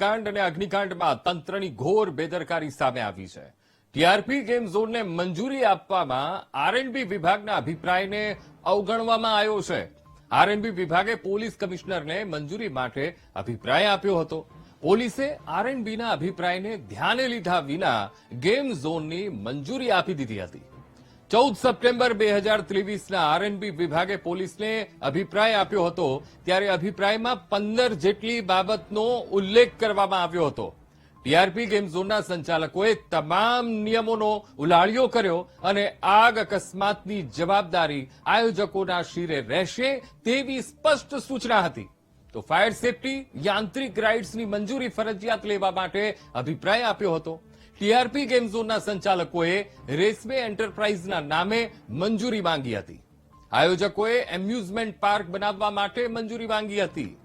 ગોળીકાંડ અને અગ્નિકાંડમાં તંત્રની ઘોર બેદરકારી સામે આવી છે. ટીઆરપી ગેમ ઝોનને મંજૂરી આપવામાં આરએનબી વિભાગના અભિપ્રાયને અવગણવામાં આવ્યો છે. આરએનબી વિભાગે પોલીસ કમિશનરને મંજૂરી માટે અભિપ્રાય આપ્યો હતો. પોલીસે આરએનબીના અભિપ્રાયને ધ્યાને લીધા વિના ગેમ ઝોનની મંજૂરી આપી દીધી હતી. ચૌદ સપ્ટેમ્બર બે હજાર ત્રેવીસના આરએનબી વિભાગે પોલીસને અભિપ્રાય આપ્યો હતો, ત્યારે અભિપ્રાયમાં પંદર જેટલી બાબતનો ઉલ્લેખ કરવામાં આવ્યો હતો. ટીઆરપી ગેમ ઝોનના સંચાલકોએ તમામ નિયમોનો ઉલાળ્યો કર્યો અને આગ અકસ્માતની જવાબદારી આયોજકોના શિરે રહેશે તેવી સ્પષ્ટ સૂચના હતી. તો ફાયર સેફટી, યાંત્રિક રાઇડ્સની મંજૂરી ફરજિયાત લેવા માટે અભિપ્રાય આપ્યો હતો. ટીઆરપી ગેમ ઝોનના સંચાલકોએ રેસવે એન્ટરપ્રાઇઝના નામે મંજૂરી માંગી હતી. આયોજકોએ એમ્યુઝમેન્ટ પાર્ક બનાવવા માટે મંજૂરી માંગી હતી.